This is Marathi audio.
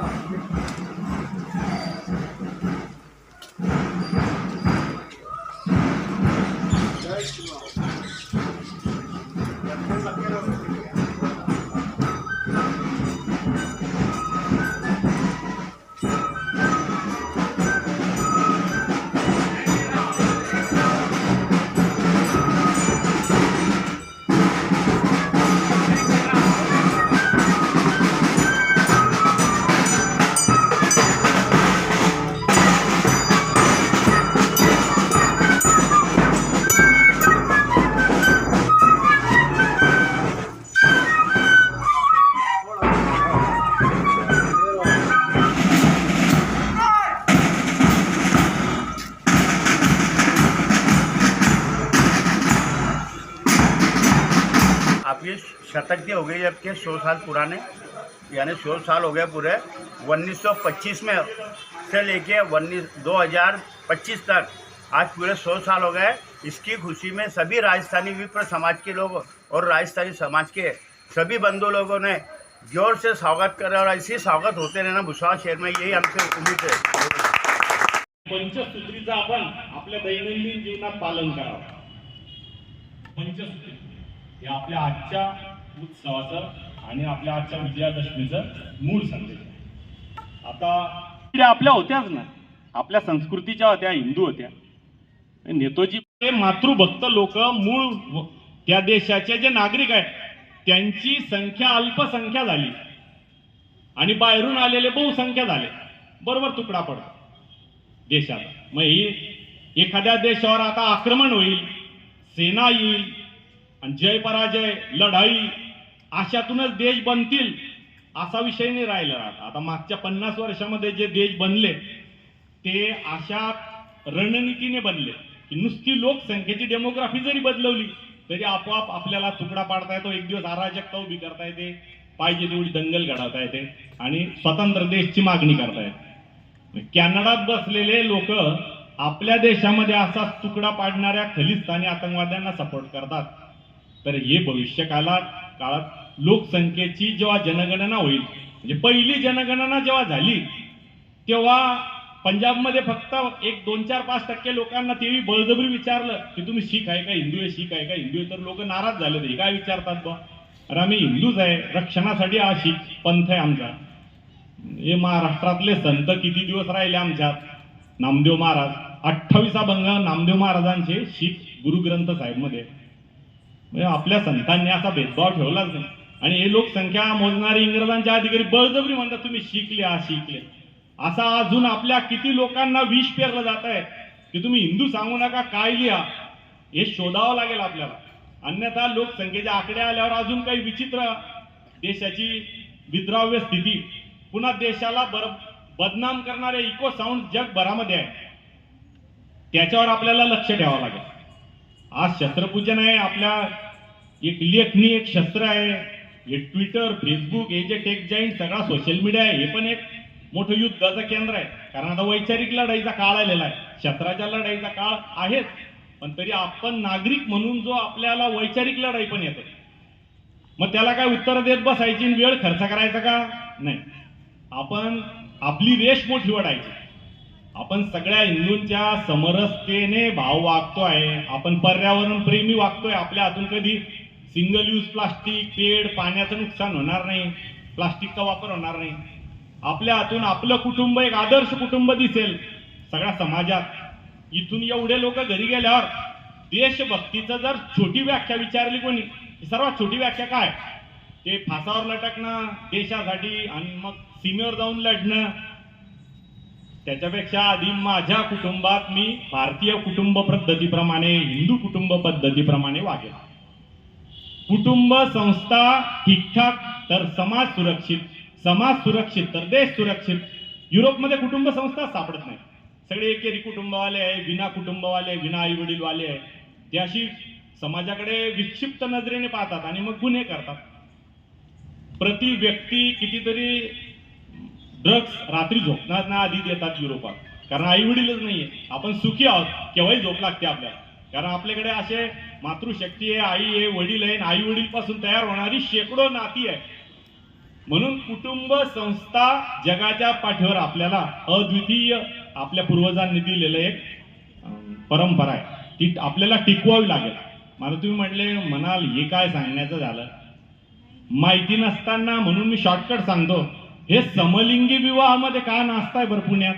आप Buenísimo. शतक के हो गई अब के सौ साल पुराने, यानी सौ साल हो गए पूरे 1925 में से लेके उन्नीस, दो हज़ार पच्चीस तक, आज पूरे सौ साल हो गए। इसकी खुशी में सभी राजस्थानी विप्र समाज के लोग और राजस्थानी समाज के सभी बंधु लोगों ने ज़ोर से स्वागत करे और ऐसे स्वागत होते रहना भुसावळ शहर में, यही हमसे उम्मीद है। पंचसूत्रीचं आपण आपल्या दैनंदिन पालन करावं। पंचसूत्री, हे उत्सवाचं आणि आपल्या आजच्या विजयादशमीचं मूळ संदेश. आहे. आता आपल्या होत्याच ना. आपल्या संस्कृतीच्या होत्या हिंदू होत्या. नेतोजी हे मातृभक्त लोक मूळ त्या देशाचे जे नागरिक आहेत त्यांची संख्या अल्पसंख्या झाली. आणि बाहेरून आलेले बहुसंख्या झाले. बरोबर तुकडा पडतो. देशात मग ही एखाद्या देशावर आता आक्रमण होईल सेना येईल आणि जय पराजय लढाई अशातूनच देश बनतील असा विषय नाही राहिला आता. आता मागच्या पन्नास वर्षामध्ये जे देश बनले ते अशा रणनीतीने बनले की नुसती लोकसंख्येची डेमोग्राफी जरी बदलवली तरी आपोआप आपल्याला तुकडा पाडता येतो एक दिवस अराजकता उभी करता येते पाहिजे तेवढी दंगल घडवता येते आणि स्वतंत्र देशची मागणी करता येते. म्हणजे कॅनडात बसलेले लोक आपल्या देशामध्ये असा तुकडा पाडणाऱ्या खलिस्तानी आतंकवाद्यांना सपोर्ट करतात. तर हे भविष्य काळात काळात लोकसंख्येची जेव्हा जनगणना होईल म्हणजे पहिली जनगणना जेव्हा झाली तेव्हा पंजाबमध्ये फक्त एक दोन चार पाच टक्के लोकांना तेही बळजबरी विचारलं की तुम्ही शीख आहे का हिंदू आहे शीख आहे का? हिंदू आहे तर लोक नाराज झाले ते हे काय विचारतात बा? अरे आम्ही हिंदूच आहे रक्षणासाठी हा शीख पंथ आहे आमचा. हे महाराष्ट्रातले संत किती दिवस राहिले आमच्यात? नामदेव महाराज. अठ्ठावीसा भंग नामदेव महाराजांचे शीख गुरुग्रंथ साहेबमध्ये. म्हणजे आपल्या संतांनी असा भेदभाव ठेवलाच नाही. आणि हे लोकसंख्या मोजणारे इंग्रजांच्या अधिकारी बळजबरी म्हणतात तुम्ही शिकले हा शिकले. असा अजून आपल्या किती लोकांना विष पेरलं जात आहे की तुम्ही हिंदू सांगू नका काय लिहा हे शोधावं लागेल आपल्याला. अन्यथा लोकसंख्येच्या आकडे आल्यावर अजून काही विचित्र देशाची विद्राव्य स्थिती. पुन्हा देशाला बर बदनाम करणारे इको साऊंड जगभरामध्ये आहे. त्याच्यावर आपल्याला लक्ष द्यावं लागेल. आज शस्त्रपूजन आहे आपल्या एक लेखनी एक शस्त्र आहे. हे ट्विटर फेसबुक हे जे टेक जाईन सगळा सोशल मीडिया आहे हे पण एक मोठं युद्धाचं केंद्र आहे. कारण आता वैचारिक लढाईचा काळ आलेला आहे. शस्त्राच्या लढाईचा काळ आहेच. पण तरी आपण नागरिक म्हणून जो आपल्याला वैचारिक लढाई पण येतो. मग त्याला काय उत्तर देत बसायची आणि वेळ खर्च करायचा का? नाही. आपण आपली रेष मोठी वाढायची. आपण सगळ्या हिंदूंच्या समरसतेने भाव वागतोय. आपण पर्यावरण प्रेमी वागतोय. आपल्या हातून कधी सिंगल यूज प्लास्टिक पेड पाण्याचं नुकसान होणार नाही. प्लास्टिकचा वापर होणार नाही. आपल्या हातून आपलं कुटुंब एक आदर्श कुटुंब दिसेल. सगळ्या समाजात. इथून एवढे लोक घरी गेल्यावर देशभक्तीचं जर छोटी व्याख्या विचारली कोणी सर्वात छोटी व्याख्या काय? ते फासावर लटकणं देशासाठी आणि मग सीमेवर जाऊन लढणं. त्याच्यापेक्षा आधी माझ्या कुटुंबात मी भारतीय कुटुंब पद्धतीप्रमाणे हिंदू कुटुंब पद्धतीप्रमाणे वागेल कुटुंब संस्था ठीकठाक तर समाज सुरक्षित. समाज सुरक्षित तर देश सुरक्षित. युरोपमध्ये कुटुंब संस्था सापडत नाही. सगळे एकेरी कुटुंबवाले आहे विना कुटुंबवाले विना आई वडीलवाले आहे. ते अशी समाजाकडे विक्षिप्त नजरेने पाहतात आणि मग गुन्हे करतात. प्रति व्यक्ती कितीतरी ड्रग्स रात्री झोपण्याच्या आधी देतात युरोपात. कारण आई वडीलच नाहीये. आपण सुखी आहोत केव्हाही झोप लागते आपल्याला. कारण आपल्याकडे असे मातृशक्ती आहे आई आहे वडील आहे आई वडील पासून तयार होणारी शेकडो नाती आहे म्हणून कुटुंब संस्था जगाच्या पाठीवर आपल्याला अद्वितीय आपल्या पूर्वजांनी दिलेलं एक परंपरा आहे. ती आपल्याला टिकवावी लागेल. मला तुम्ही म्हटले म्हणाल हे काय सांगण्याचं झालं? माहिती नसताना म्हणून मी शॉर्टकट सांगतो. हे समलिंगी विवाहामध्ये का नाचताय बरं पुण्यात?